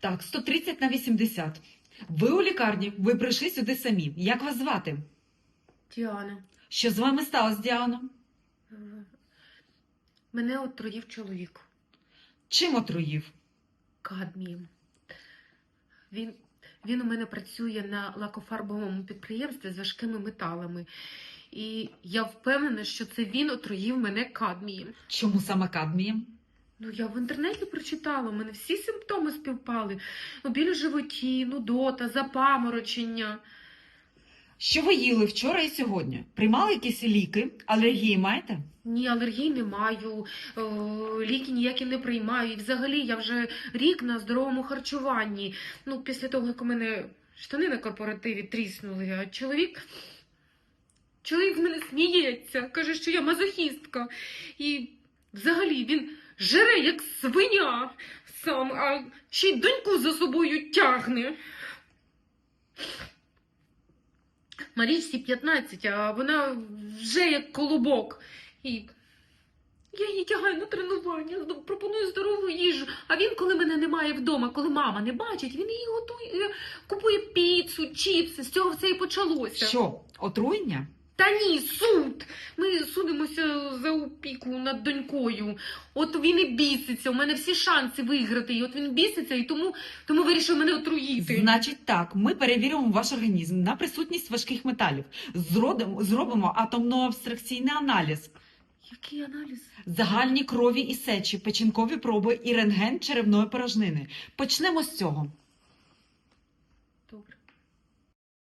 Так, 130 на 80. Ви у лікарні, ви прийшли сюди самі. Як вас звати? Діана, Що з вами сталося, Діано? мене отруїв чоловік Чим отруїв? кадмієм. Він, він у мене працює на лакофарбовому підприємстві з важкими металами. І я впевнена, що це він отруїв мене кадмієм. Чому саме кадмієм? Ну, я в інтернеті прочитала, у мене всі симптоми співпали. Ну, біль у животі, нудота, запаморочення. Що ви їли вчора і сьогодні? Приймали якісь ліки? Алергії маєте? Ні, алергій не маю, о, ліки ніякі не приймаю. І взагалі я вже рік на здоровому харчуванні. Ну, після того, як у мене штани на корпоративі тріснули, а чоловік. Чоловік з мене сміється, каже, що я мазохістка. І взагалі він жере, як свиня сам, а ще й доньку за собою тягне. Марічці 15, а вона вже як колобок. І я її тягаю на тренування, пропоную здорову їжу. А він, коли мене немає вдома, коли мама не бачить, він її готує, купує піцу, чіпси. З цього все і почалося. Що, отруєння? Та ні, суд. Ми судимося за опіку над донькою. От він і біситься. У мене всі шанси виграти. І от він біситься, і тому, тому вирішив мене отруїти. Значить так, ми перевіримо ваш організм на присутність важких металів. Зродимо, зробимо атомно-абстракційний аналіз, Який аналіз? загальні крові і сечі, печінкові проби і рентген черевної порожнини. Почнемо з цього.